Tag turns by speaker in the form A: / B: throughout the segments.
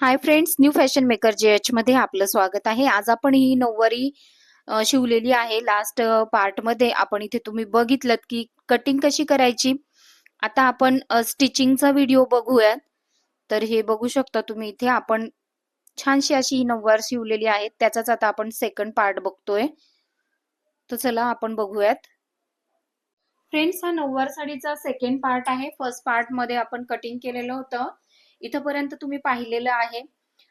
A: Hi friends new fashion maker J H मध्ये आपलं स्वागत आहे. आज आपण ही नऊवारी शिवलेली आहे. लास्ट पार्टमध्ये आपण इथे तुम्ही बघितलं की कटिंग कशी करायची. आता आपण स्टिचिंगचा व्हिडिओ बघूयात. तर हे बघू शकता तुम्ही इथे आपण छानशी अशी ही नऊवार शिवलेली आहे. त्याचाच आता आपण सेकंड पार्ट बघतोय. तर चला आपण बघूयात. फ्रेंड्स हा नऊवार साडीचा सेकंड पार्ट आहे. फर्स्ट पार्टमध्ये आपण कटिंग केलेलं होतं. इथपर्यंत तुम्ही पाहिलेलं आहे.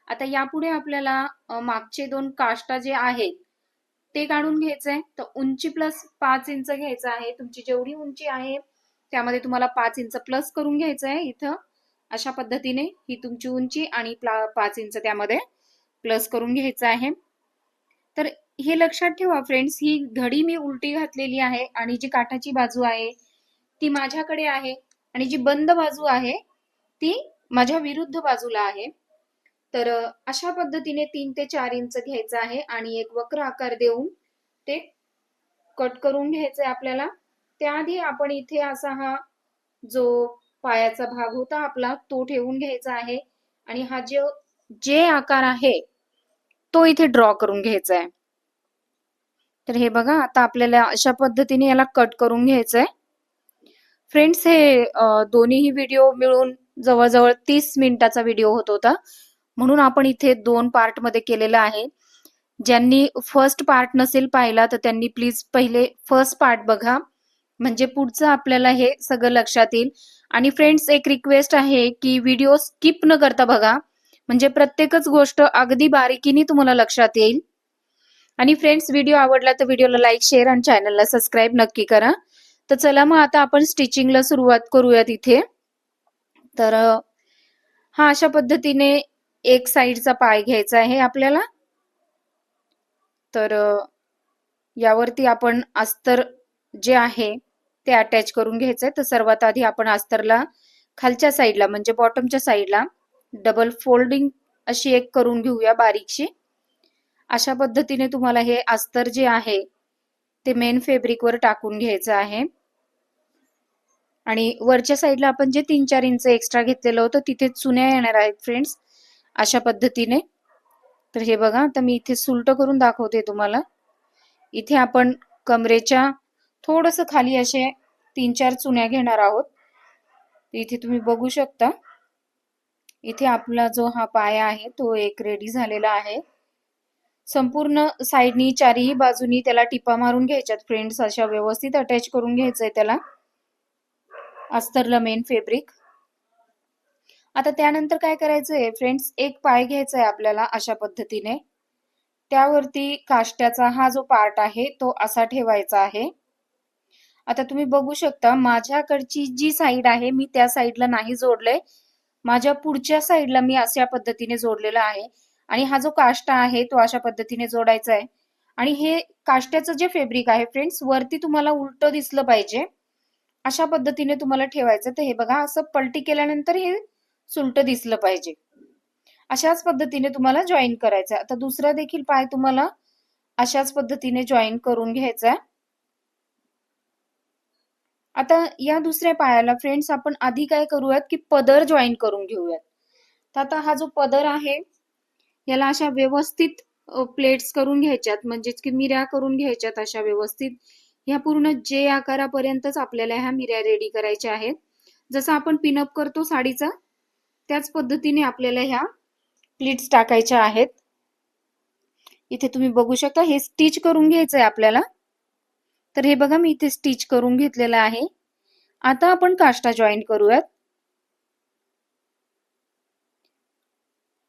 A: आता यापुढे आपल्याला मागचे दोन काष्टा जे आहेत ते काढून घ्यायचंय तर उंची प्लस पाच इंच घ्यायचं आहे. तुमची जेवढी उंची आहे त्यामध्ये तुम्हाला पाच इंच प्लस करून घ्यायचं आहे इथं. अशा पद्धतीने ही तुमची उंची आणि प्ला- पाच इंच त्यामध्ये प्लस करून घ्यायचं आहे. तर हे लक्षात ठेवा फ्रेंड्स ही घडी मी उलटी घातलेली आहे आणि जी काठाची बाजू आहे ती माझ्याकडे आहे आणि जी बंद बाजू आहे ती माझ्या विरुद्ध बाजूला आहे. तर अशा पद्धतीने तीन ते चार इंच घ्यायचं आहे आणि एक वक्र आकार देऊन ते कट करून घ्यायचं आहे आपल्याला. त्याआधी आपण इथे असा हा जो पायाचा भाग होता आपला तो ठेवून घ्यायचा आहे आणि हा जो जे आकार आहे तो इथे ड्रॉ करून घ्यायचा आहे तर हे बघा आता आपल्याला अशा पद्धतीने याला कट करून घ्यायचंय. फ्रेंड्स हे दोन्हीही व्हिडिओ मिळून जवळजवळ तीस मिनिटाचा व्हिडिओ होत होता. म्हणून आपण इथे दोन पार्टमध्ये केलेला आहे. ज्यांनी फर्स्ट पार्ट नसेल पाहिला तर त्यांनी प्लीज पहिले फर्स्ट पार्ट बघा. म्हणजे पुढचं आपल्याला हे सगळं लक्षात येईल. आणि फ्रेंड्स एक रिक्वेस्ट आहे की व्हिडिओ स्किप न करता बघा. म्हणजे प्रत्येकच गोष्ट अगदी बारीकीने तुम्हाला लक्षात येईल. आणि फ्रेंड्स व्हिडिओ आवडला तर व्हिडिओला लाईक शेअर आणि चॅनलला सबस्क्राईब नक्की करा. तर चला मग आता आपण स्टिचिंगला सुरुवात करूयात इथे. तर हा अशा पद्धतीने एक साईडचा पाय घ्यायचा आहे आपल्याला. तर यावरती आपण अस्तर जे आहे ते अटॅच करून घ्यायचंय. तर सर्वात आधी आपण अस्तरला खालच्या साईडला म्हणजे बॉटमच्या साईडला डबल फोल्डिंग अशी एक करून घेऊया बारीकशी. अशा पद्धतीने तुम्हाला हे अस्तर जे आहे ते मेन फेब्रिकवर टाकून घ्यायचं आहे. आणि वरच्या साईडला आपण जे तीन चार इंच एक्स्ट्रा घेतलेलं होतं तिथे चुन्या येणार आहेत फ्रेंड्स अशा पद्धतीने. तर हे बघा आता मी इथे सुलट करून दाखवते तुम्हाला. इथे आपण कमरेच्या थोडस खाली असे तीन चार चुन्या घेणार आहोत. इथे तुम्ही बघू शकता. इथे आपला जो हा पाया आहे तो एक रेडी झालेला आहे. संपूर्ण साईडनी चारही बाजूनी त्याला टिपा मारून घ्यायच्यात फ्रेंड्स अशा व्यवस्थित अटॅच करून घ्यायचंय त्याला. अस्तरला मेन फेब्रिक आता त्यानंतर काय करायचंय फ्रेंड्स एक पाय घ्यायचा आहे आपल्याला अशा पद्धतीने. त्यावरती काष्ट्याचा हा जो पार्ट आहे तो असा ठेवायचा आहे. आता तुम्ही बघू शकता माझ्याकडची जी साईड आहे मी त्या साईडला नाही जोडले माझ्या पुढच्या साईडला मी अशा पद्धतीने जोडलेला आहे. आणि हा जो काष्टा आहे तो अशा पद्धतीने जोडायचा आहे आणि हे काष्ट्याचं जे फेब्रिक आहे फ्रेंड्स वरती तुम्हाला उलट दिसलं पाहिजे. अशा पद्धतीने तुम्हाला ठेवायचं तर हे बघा असं पलटी केल्यानंतर हे सुलट दिसलं पाहिजे. अशाच पद्धतीने तुम्हाला जॉईन करायचं आता दुसरा देखील पाय तुम्हाला अशाच पद्धतीने जॉईन करून घ्यायचा आता या दुसऱ्या पायाला फ्रेंड्स आपण आधी काय करूयात की पदर जॉईन करून घेऊयात. तर आता हा जो पदर आहे याला अशा व्यवस्थित प्लेट्स करून घ्यायच्यात. म्हणजेच की मिऱ्या करून घ्यायच्यात अशा व्यवस्थित. ह्या पूर्ण जे आकारापर्यंतच आपल्याला ह्या मिऱ्या रेडी करायच्या आहेत. जसं आपण पिनअप करतो साडीचा त्याच पद्धतीने आपल्याला ह्या प्लीट्स टाकायच्या आहेत. इथे तुम्ही बघू शकता हे स्टिच करून घ्यायचंय आपल्याला. तर हे बघा मी इथे स्टिच करून घेतलेलं आहे. आता आपण काष्टा जॉईन करूयात.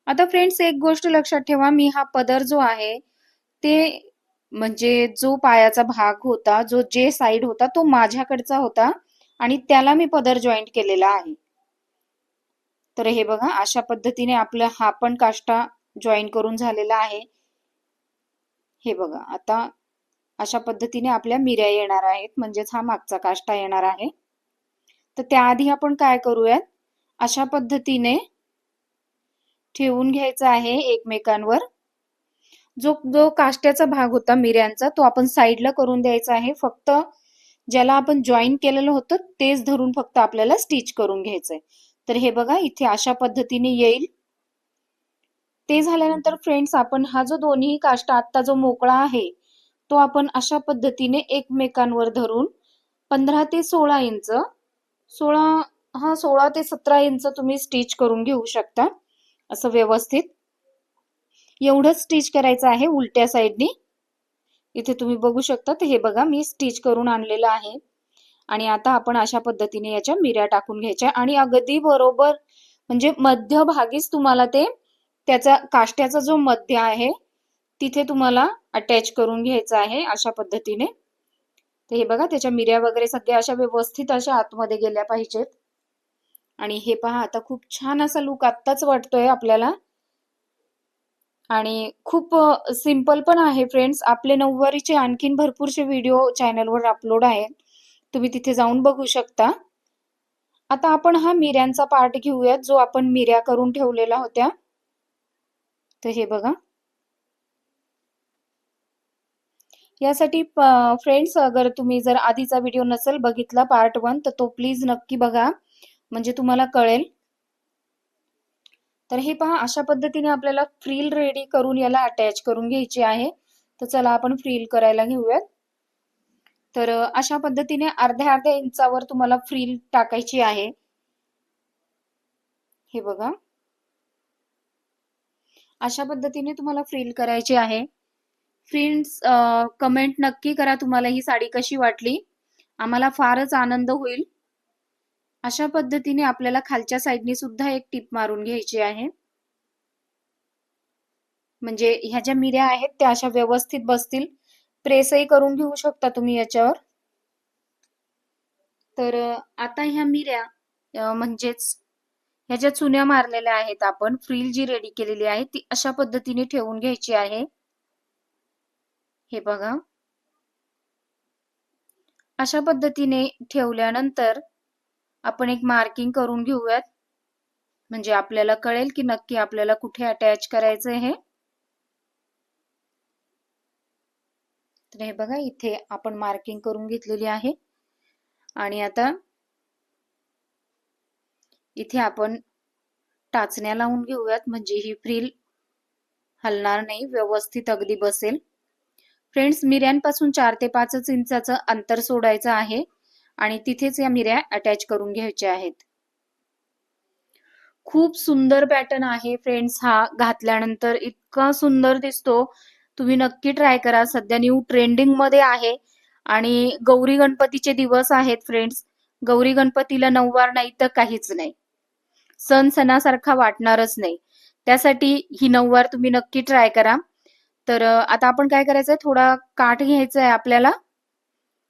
A: आता फ्रेंड्स एक गोष्ट लक्षात ठेवा मी हा पदर जो आहे ते म्हणजे जो पायाचा भाग होता जो जे साइड होता तो माझ्याकडचा होता आणि त्याला मी पदर जॉईंट केलेला आहे. तर हे बघा अशा पद्धतीने आपला हा पण काष्टा जॉईन करून झालेला आहे. हे बघा आता अशा पद्धतीने आपल्या मिऱ्या येणार आहेत म्हणजेच हा मागचा काष्टा येणार आहे. तर त्याआधी आपण काय करूयात? अशा पद्धतीने ठेवून घ्यायचं आहे एकमेकांवर. जो जो काष्ट्याचा भाग होता मिऱ्यांचा तो आपण साईडला करून द्यायचा आहे. फक्त ज्याला आपण जॉईन केलेलं होतं तेच धरून फक्त आपल्याला स्टिच करून घ्यायचंय. तर हे बघा इथे अशा पद्धतीने येईल. ते झाल्यानंतर फ्रेंड्स आपण हा जो दोन्ही काष्टा आत्ता जो मोकळा आहे तो आपण अशा पद्धतीने एकमेकांवर धरून पंधरा ते सोळा इंच सोळा हा सोळा ते सतरा इंच तुम्ही स्टिच करून घेऊ शकता असं व्यवस्थित. एवढंच स्टिच करायचं आहे उलट्या साईडनी इथे तुम्ही बघू शकता तर हे बघा मी स्टिच करून आणलेलं आहे. आणि आता आपण अशा पद्धतीने याच्या मिऱ्या टाकून घ्यायच्या. आणि अगदी बरोबर म्हणजे मध्यभागीच तुम्हाला ते त्याचा काष्ट्याचा जो मध्य आहे तिथे तुम्हाला अटॅच करून घ्यायचं आहे अशा पद्धतीने. तर हे बघा त्याच्या मिऱ्या वगैरे सगळ्या अशा व्यवस्थित अशा आतमध्ये गेल्या पाहिजेत. आणि हे पहा आता खूप छान असा लुक आत्ताच वाटतोय आपल्याला. आणि खूप सिंपल पण आहे फ्रेंड्स आपले नऊवारीचे आणखीन भरपूरसे व्हिडिओ चॅनलवर अपलोड आहेत. तुम्ही तिथे जाऊन बघू शकता. आता आपण हा मिऱ्यांचा पार्ट घेऊयात जो आपण मिऱ्या करून ठेवलेला होत्या. तर हे बघा. यासाठी फ्रेंड्स अगर तुम्ही जर आधीचा व्हिडिओ नसेल बघितला पार्ट वन तर तो प्लीज नक्की बघा. म्हणजे तुम्हाला कळेल. तर हे पहा अशा पद्धतीने आपल्याला फ्रील रेडी करून याला अटॅच करून घ्यायची आहे. तर चला आपण फ्रील करायला घेऊयात. तर अशा पद्धतीने अर्ध्या अर्ध्या इंचावर तुम्हाला फ्रील टाकायची आहे. हे बघा. अशा पद्धतीने तुम्हाला फ्रील करायची आहे. फ्रेंड्स कमेंट नक्की करा तुम्हाला ही साडी कशी वाटली. आम्हाला फारच आनंद होईल. अशा पद्धतीने आपल्याला खालच्या साईडने सुद्धा एक टीप मारून घ्यायची आहे. म्हणजे ह्या ज्या मिऱ्या आहेत त्या अशा व्यवस्थित बसतील. प्रेसही करून घेऊ शकता तुम्ही याच्यावर. तर आता ह्या मिऱ्या म्हणजेच ह्या ज्या चुन्या मारलेल्या आहेत आपण फ्रील जी रेडी केलेली आहे ती अशा पद्धतीने ठेवून घ्यायची आहे. हे बघा. अशा पद्धतीने ठेवल्यानंतर आपण एक मार्किंग करून घेऊयात. म्हणजे आपल्याला कळेल की नक्की आपल्याला कुठे अटॅच करायचं हे. तर हे बघा इथे आपण मार्किंग करून घेतलेली आहे. आणि आता इथे आपण टाचण्या लावून घेऊयात. म्हणजे ही फ्रील हलणार नाही व्यवस्थित अगदी बसेल. फ्रेंड्स मिऱ्यांपासून चार ते पाचच इंचाचं अंतर सोडायचं आहे. आणि तिथेच या मिऱ्या अटॅच करून घ्यायच्या आहेत. खूप सुंदर पॅटर्न आहे फ्रेंड्स हा घातल्यानंतर इतका सुंदर दिसतो. तुम्ही नक्की ट्राय करा. सध्या न्यू ट्रेंडिंगमध्ये आहे. आणि गौरी गणपतीचे दिवस आहेत फ्रेंड्स गौरी गणपतीला नऊवार नाही तर काहीच नाही. सण सणासारखा वाटणारच नाही. त्यासाठी ही नऊवार तुम्ही नक्की ट्राय करा. तर आता आपण काय करायचंय? थोडा काठ घ्यायचा आहे आपल्याला.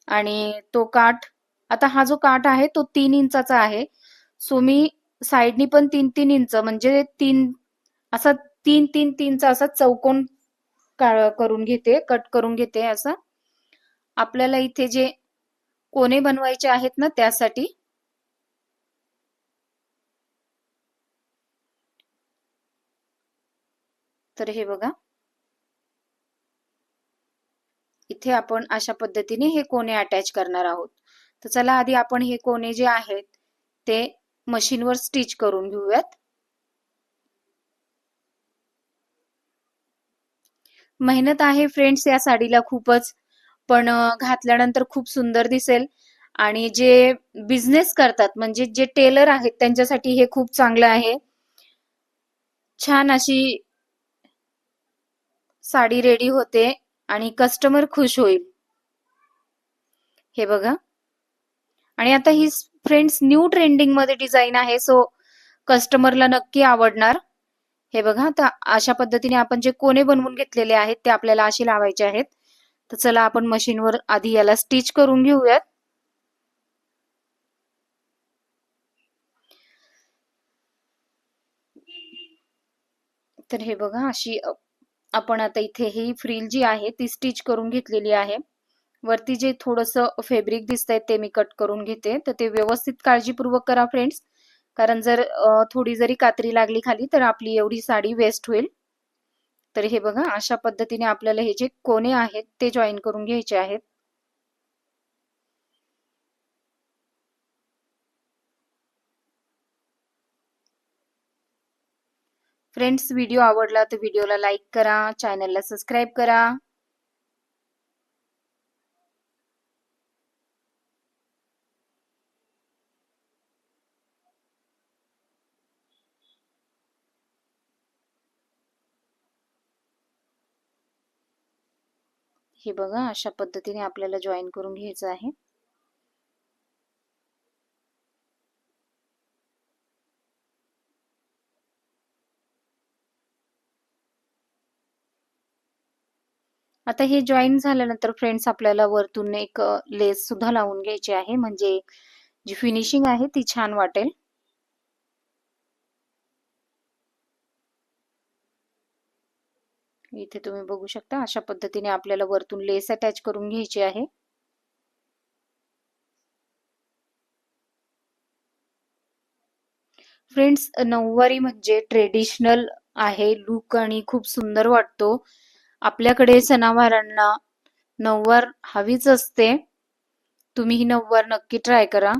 A: आणि तो काठ आता हा जो काठ आहे तो तीन इंचाचा आहे. सो मी साईडनी पण तीन तीन इंच म्हणजे तीन असा तीन तीन तीनचा असा चौकोन करून घेते कट करून घेते असं. आपल्याला इथे जे कोणे बनवायचे आहेत ना त्यासाठी तर हे बघा. इथे आपण अशा पद्धतीने हे कोणे अटॅच करणार आहोत. तर चला आधी आपण हे कोणे जे आहेत ते मशीनवर स्टिच करून घेऊयात. मेहनत आहे फ्रेंड्स या साडीला खूपच पण घातल्यानंतर खूप सुंदर दिसेल. आणि जे बिझनेस करतात म्हणजे जे टेलर आहेत त्यांच्यासाठी हे खूप चांगलं आहे. छान अशी साडी रेडी होते आणि कस्टमर खुश होईल. हे बघा. आणि आता ही फ्रेंड्स न्यू ट्रेंडिंगमध्ये डिझाईन आहे सो कस्टमरला नक्की आवडणार. हे बघा आता अशा पद्धतीने आपण जे कोणे बनवून घेतलेले आहेत ते आपल्याला असे लावायचे आहेत. तर चला आपण मशीनवर आधी याला स्टिच करून घेऊयात. तर हे बघा अशी आपण आता इथे ही फ्रील जी आहे ती स्टिच करून घेतलेली आहे. वरती जे थोडस फेब्रिक दिसतंय ते मी कट करून घेते. तर ते व्यवस्थित काळजीपूर्वक करा फ्रेंड्स कारण जर थोडी जरी कात्री लागली खाली तर आपली एवढी साडी वेस्ट होईल. तर हे बघा अशा पद्धतीने आपल्याला हे जे कोणे आहेत ते जॉईन करून घ्यायचे आहेत. फ्रेंड्स व्हिडिओ आवडला तर व्हिडिओला लाईक करा चॅनलला सबस्क्राईब करा. हे बघा अशा पद्धतीने आपल्याला जॉईन करून घ्यायचं आहे. आता हे जॉईन झाल्यानंतर फ्रेंड्स आपल्याला वरतून एक लेस सुद्धा लावून घ्यायची आहे. म्हणजे जी फिनिशिंग आहे ती छान वाटेल. इथे तुम्ही बघू शकता अशा पद्धतीने आपल्याला वरतून लेस अटॅच करून घ्यायची आहे. फ्रेंड्स नऊवारी म्हणजे ट्रेडिशनल आहे लुक आणि खूप सुंदर वाटतो. आपल्याकडे सणावारांना नऊवार हवीच असते. तुम्ही ही नऊवार नक्की ट्राय करा.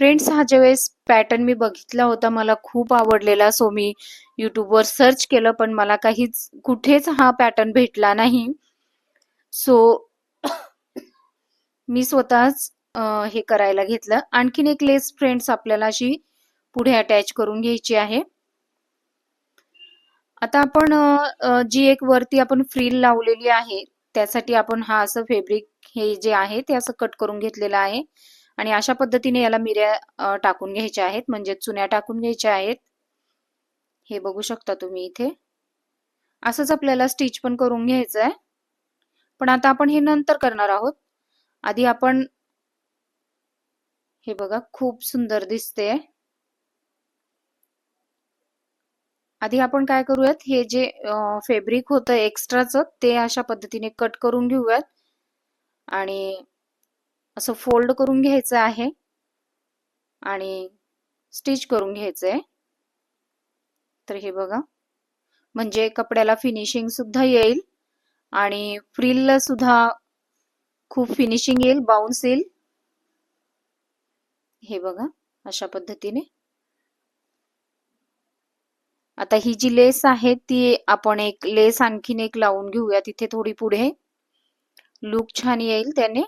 A: फ्रेंड्स हा ज्यावेळेस पॅटर्न मी बघितला होता मला खूप आवडलेला. सो मी युट्यूबवर सर्च केलं पण मला काहीच कुठेच हा पॅटर्न भेटला नाही. सो मी स्वतःच हे करायला घेतलं. आणखीन एक लेस फ्रेंड्स आपल्याला अशी पुढे अटॅच करून घ्यायची आहे. आता आपण जी एक वरती आपण फ्रील लावलेली आहे त्यासाठी आपण हा असं फेब्रिक हे जे आहे ते असं कट करून घेतलेलं आहे. आणि अशा पद्धतीने याला मिऱ्या टाकून घ्यायच्या आहेत. म्हणजे चुन्या टाकून घ्यायच्या आहेत. हे बघू शकता तुम्ही इथे. असंच आपल्याला स्टिच पण करून घ्यायचं आहे. पण आता आपण हे नंतर करणार आहोत. आधी आपण हे बघा खूप सुंदर दिसते. आधी आपण काय करूयात? हे जे फेब्रिक होतं एक्स्ट्राचं ते अशा पद्धतीने कट करून घेऊयात. आणि असं फोल्ड करून घ्यायचं आहे आणि स्टिच करून घ्यायचं आहे तर हे बघा. म्हणजे कपड्याला फिनिशिंग सुद्धा येईल आणि फ्रिलला सुद्धा खूप फिनिशिंग येईल बाउन्स येईल. हे बघा अशा पद्धतीने. आता ही जी लेस आहे ती आपण एक लेस आणखीन एक लावून घेऊया तिथे थोडी पुढे. लुक छान येईल त्याने.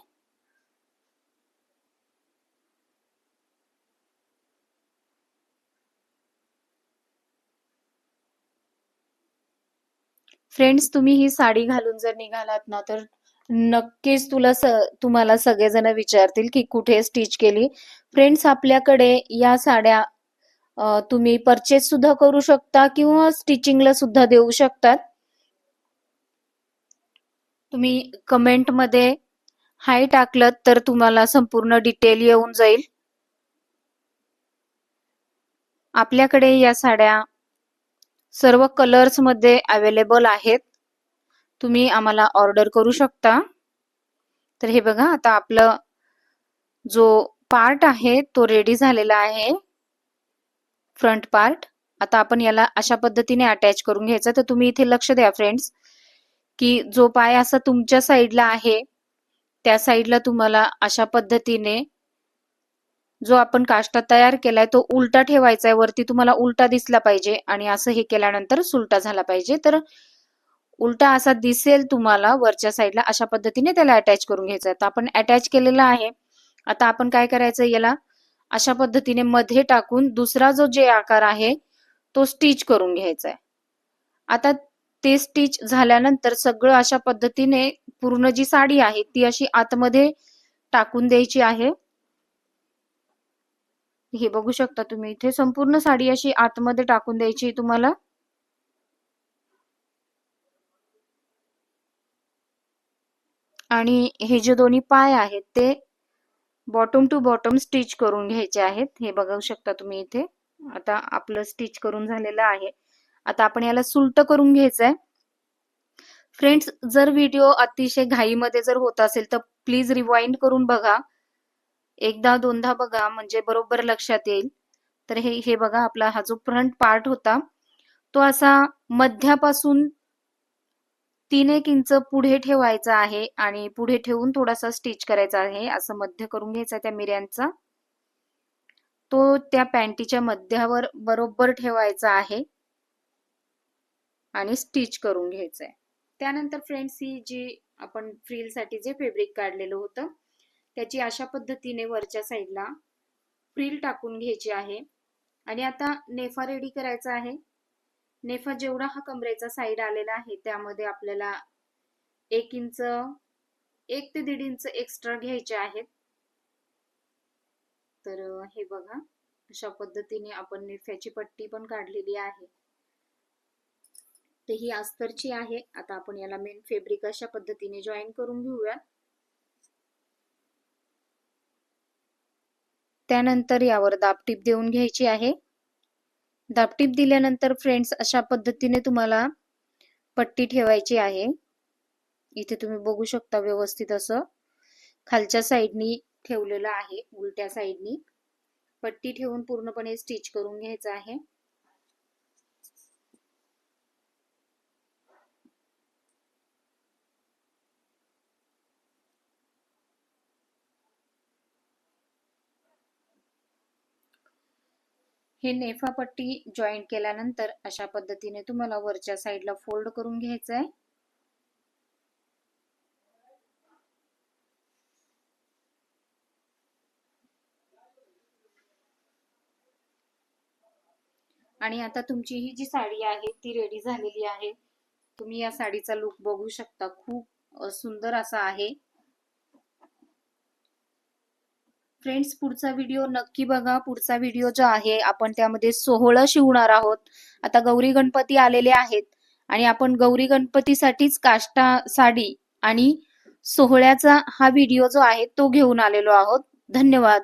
A: फ्रेंड्स तुम्ही ही साडी घालून जर निघालात ना तर नक्कीच तुला स तुम्हाला सगळेजण विचारतील की कुठे स्टिच केली. फ्रेंड्स आपल्याकडे या साड्या तुम्ही परचेस सुद्धा करू शकता किंवा स्टिचिंगला सुद्धा देऊ शकतात. तुम्ही कमेंटमध्ये हाय टाकलं तर तुम्हाला संपूर्ण डिटेल येऊन जाईल. आपल्याकडे या साड्या सर्व कलर्समध्ये अवेलेबल आहेत. तुम्ही आम्हाला ऑर्डर करू शकता. तर हे बघा आता आपलं जो पार्ट आहे तो रेडी झालेला आहे. फ्रंट पार्ट आता आपण याला अशा पद्धतीने अटॅच करून घ्यायचा. तर तुम्ही इथे लक्ष द्या फ्रेंड्स की जो पाय असा तुमच्या साईडला आहे त्या साईडला तुम्हाला अशा पद्धतीने जो आपण काष्टा तयार केलाय तो उलटा ठेवायचा आहे वरती तुम्हाला उलटा दिसला पाहिजे आणि असं हे केल्यानंतर सुलटा झाला पाहिजे. तर उलटा असा दिसेल तुम्हाला वरच्या साईडला अशा पद्धतीने त्याला अटॅच करून घ्यायचं आहे आपण अटॅच केलेला आहे. आता आपण काय करायचं याला? अशा पद्धतीने मध्ये टाकून दुसरा जो जे आकार आहे तो स्टिच करून घ्यायचा आहे आता ते स्टिच झाल्यानंतर सगळं अशा पद्धतीने पूर्ण जी साडी आहे ती अशी आतमध्ये टाकून द्यायची आहे. हे बघू शकता तुम्ही इथे. संपूर्ण साडी अशी आतमध्ये टाकून द्यायची तुम्हाला. आणि हे जे दोन्ही पाय आहेत ते बॉटम टू बॉटम स्टिच करून घ्यायचे आहेत. हे बघू शकता तुम्ही इथे. आता आपलं स्टिच करून झालेलं आहे. आता आपण याला सुलट करून घ्यायचंय. फ्रेंड्स जर व्हिडिओ अतिशय घाईमध्ये जर होत असेल तर प्लीज रिवाइंड करून बघा. एकदा दोनदा बघा म्हणजे बरोबर लक्षात येईल. तर हे हे बघा आपला हा जो फ्रंट पार्ट होता तो असा मध्यापासून तीन एक इंच पुढे ठेवायचा आहे आणि पुढे ठेवून थोडासा स्टिच करायचा आहे असं मध्य करून घ्यायचा त्या मिऱ्यांचा. तो त्या पॅन्टीच्या मध्यावर बरोबर ठेवायचा आहे आणि स्टिच करून घ्यायचं आहे त्यानंतर फ्रेंड्स ही जी आपण फ्रीलसाठी जे फेब्रिक काढलेलं होतं त्याची अशा पद्धतीने वरच्या साईडला फ्रिल टाकून घ्यायची आहे. आणि आता नेफा रेडी करायचा आहे. नेफा जेवढा हा कमरेचा साईड आलेला आहे त्यामध्ये आपल्याला एक इंच एक ते दीड इंच एक्स्ट्रा घ्यायचे आहेत. तर हे बघा अशा पद्धतीने आपण नेफ्याची पट्टी पण काढलेली आहे. तर ही अस्तरची आहे. आता आपण याला मेन फेब्रिक अशा पद्धतीने जॉईन करून घेऊया. त्यानंतर यावर दाबटीप देऊन घ्यायची आहे. दाबटीप दिल्यानंतर फ्रेंड्स अशा पद्धतीने तुम्हाला पट्टी ठेवायची आहे. इथे तुम्ही बघू शकता व्यवस्थित असं. खालच्या साईडनी ठेवलेलं आहे उलट्या साईडनी पट्टी ठेवून पूर्णपणे स्टिच करून घ्यायचं आहे. हे नेफा पट्टी जॉईंट केल्यानंतर अशा पद्धतीने तुम्हाला वरच्या साईडला फोल्ड करून घ्यायचं आहे आणि आता तुमची ही जी साडी आहे ती रेडी झालेली आहे. तुम्ही या साडीचा लुक बघू शकता. खूप सुंदर असा आहे. फ्रेंड्स पुढचा व्हिडिओ नक्की बघा. पुढचा व्हिडिओ जो आहे आपण त्यामध्ये सोहळं शिवणार आहोत. आता गौरी गणपती आलेले आहेत. आणि आपण गौरी गणपतीसाठीच काष्टा साडी आणि सोहळ्याचा हा व्हिडिओ जो आहे तो घेऊन आलेलो आहोत. धन्यवाद.